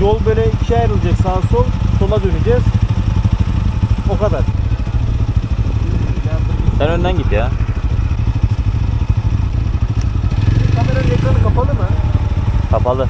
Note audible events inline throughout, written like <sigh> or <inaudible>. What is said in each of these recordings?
Yol böyle ikiye ayrılacak sağ sol. Sola döneceğiz. O kadar. Sen önden git ya. Kameranın ekranı kapalı mı? Kapalı.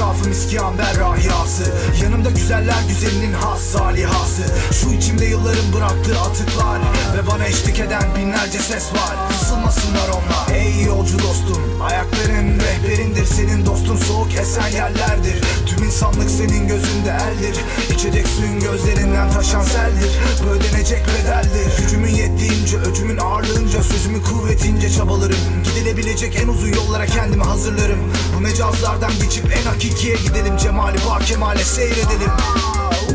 Tepenin etrafı miski amber rahiyası Yanımda güzeller güzelinin has salihası. Şu içimde yılların bıraktığı atıklar Ve bana eşlik eden binlerce ses var. Kısılmasınlar onlar. Ey yolcu dostum Ayakların rehberindir senin dostun Soğuk esen yerlerdir. Tüm insanlık senin gözünde eldir. İçecek suyun gözlerinden taşan seldir. Ödenecek bedeldir. Gücümün yettiğince öcümün ağırlığınca Sözümün kuvvetince çabalarım. Gidilebilecek en uzun yollara kendimi hazırlarım. Bu mecazlardan geçip en hakikiye gidelim. Cemali bak kemale seyredelim.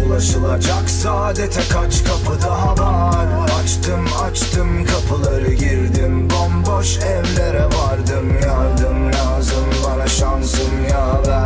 Ulaşılacak saadete kaç kapı daha var? Açtım açtım kapıları girdim. Bomboş evlere vardım. Yardım lazım bana şansım yaver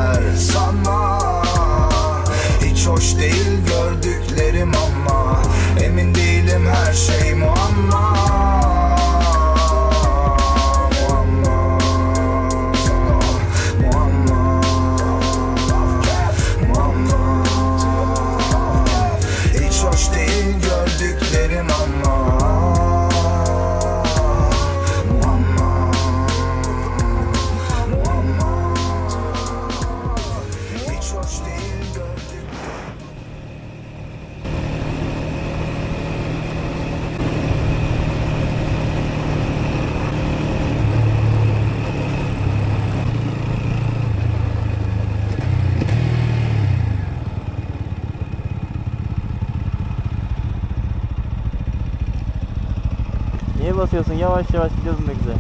basıyorsun? Yavaş yavaş gidiyorsun ne güzel.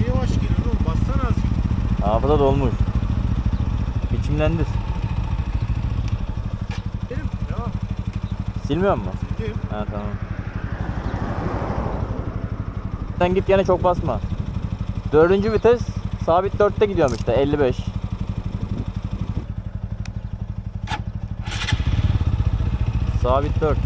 Niye yavaş geliyor oğlum? Bassana azıcık. Hafıza dolmuş. Biçimlendir. Benim ya. Silmiyor mu? Sildim. Ha tamam. Sen git gene çok basma. Dördüncü vites sabit 4'te gidiyorum işte 55. Sabit 4.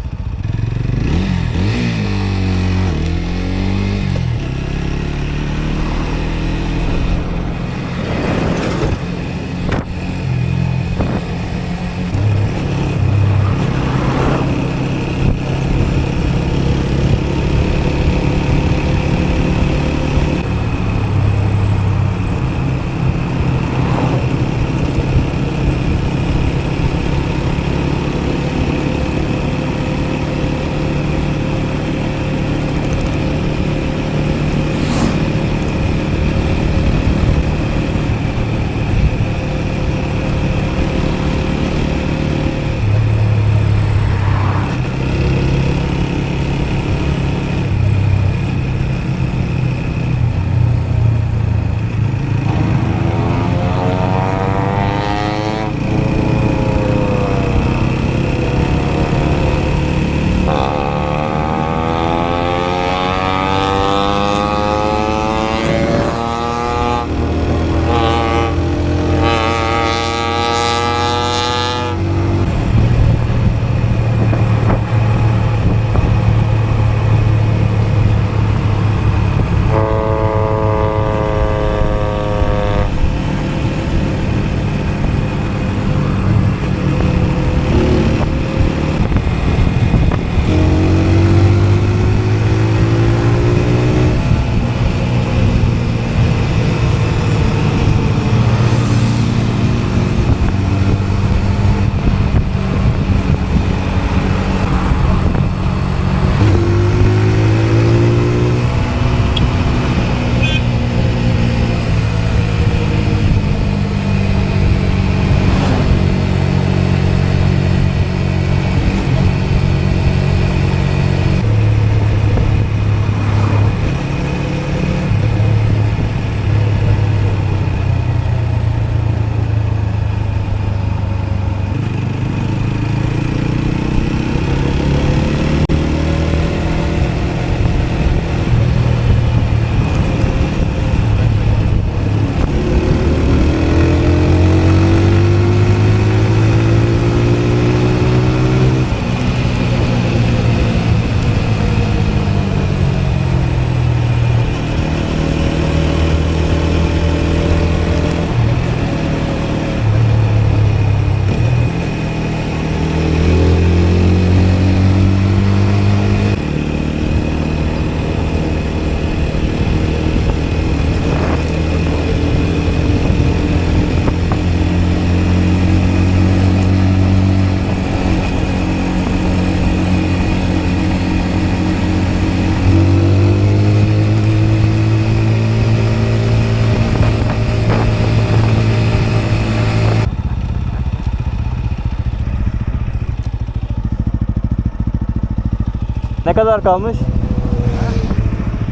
Ne kadar kalmış?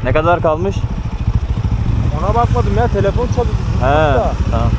Ne kadar kalmış? Ona bakmadım ya telefon çalıyor. He, tamam.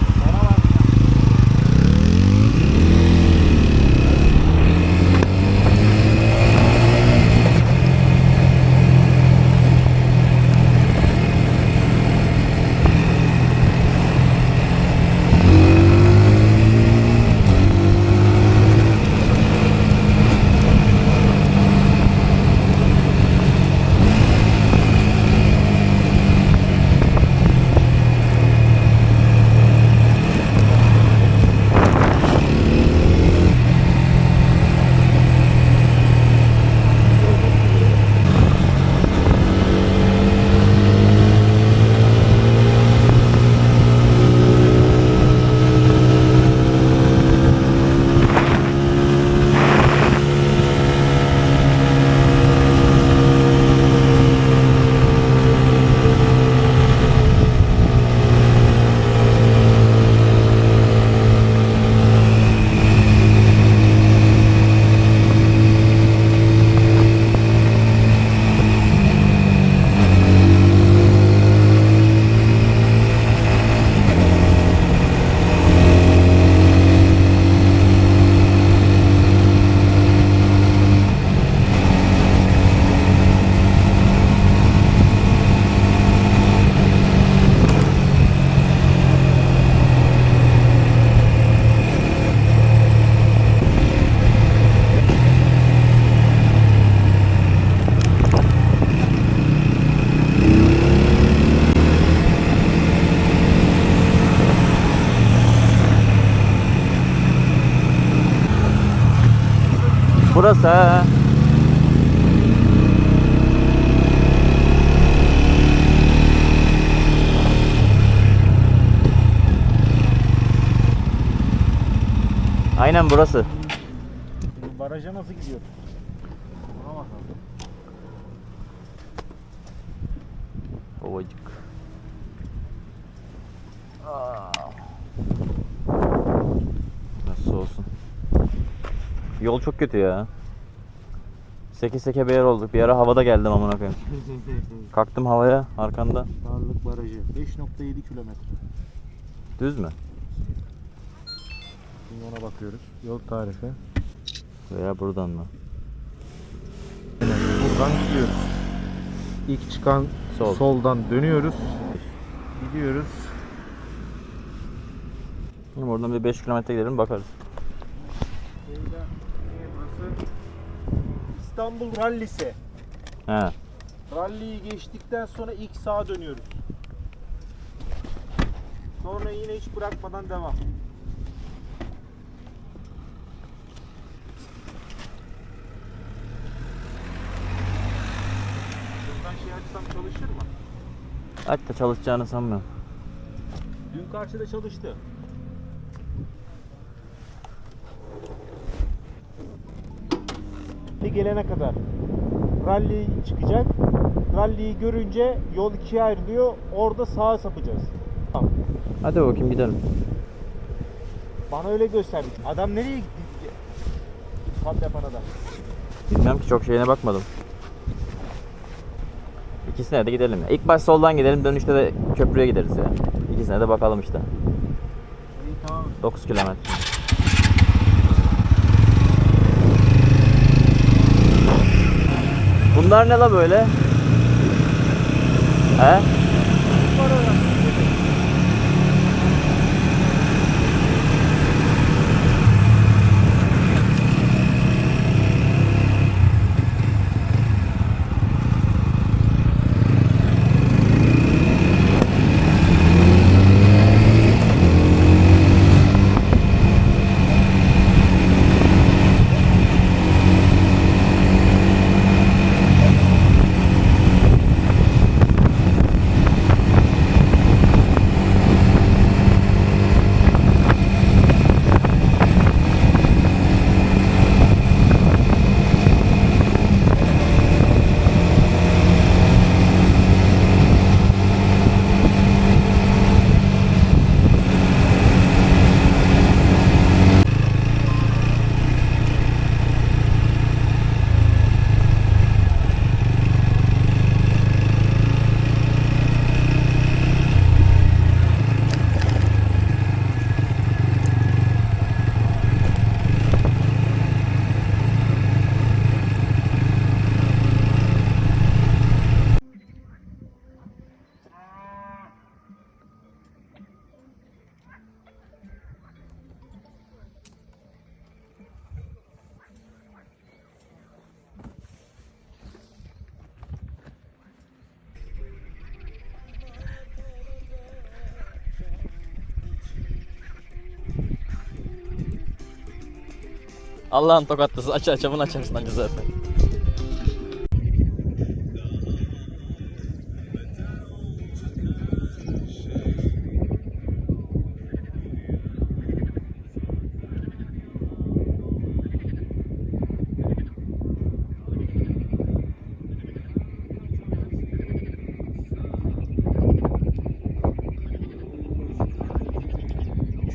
Burası he. Aynen burası. Baraja nasıl gidiyor? Ovacık. Nasıl olsun? Yol çok kötü ya. Seke seke bir yer olduk. Bir ara havada geldim amına koyayım. <laughs> Kalktım havaya arkanda. Darlık Barajı 5.7 kilometre. Düz mü? Şimdi ona bakıyoruz. Yol tarifi. Veya buradan mı? Buradan gidiyoruz. İlk çıkan Sol. soldan dönüyoruz. Gidiyoruz. Şimdi Oradan bir 5 kilometre gidelim bakarız. İstanbul Rallisi. He. Rally'yi geçtikten sonra ilk sağa dönüyoruz. Sonra yine hiç bırakmadan devam. Buradan şey açsam çalışır mı? Da çalışacağını sanmıyorum. Dün karşıda çalıştı. Gelene kadar rally çıkacak. Rally'yi görünce yol ikiye ayrılıyor. Orada sağa sapacağız. Tamam. Hadi bakayım gidelim. Bana öyle gösterdi. Adam nereye gitti? Kat yapan adam. Bilmem ki çok şeyine bakmadım. İkisine de gidelim. ya. İlk baş soldan gidelim dönüşte de köprüye gideriz ya. İkisine de bakalım işte. İyi tamam. 9 kilometre. Bunlar ne la böyle? He? Allah'ın tokatlısı aç aç bunu açarsın anca zaten.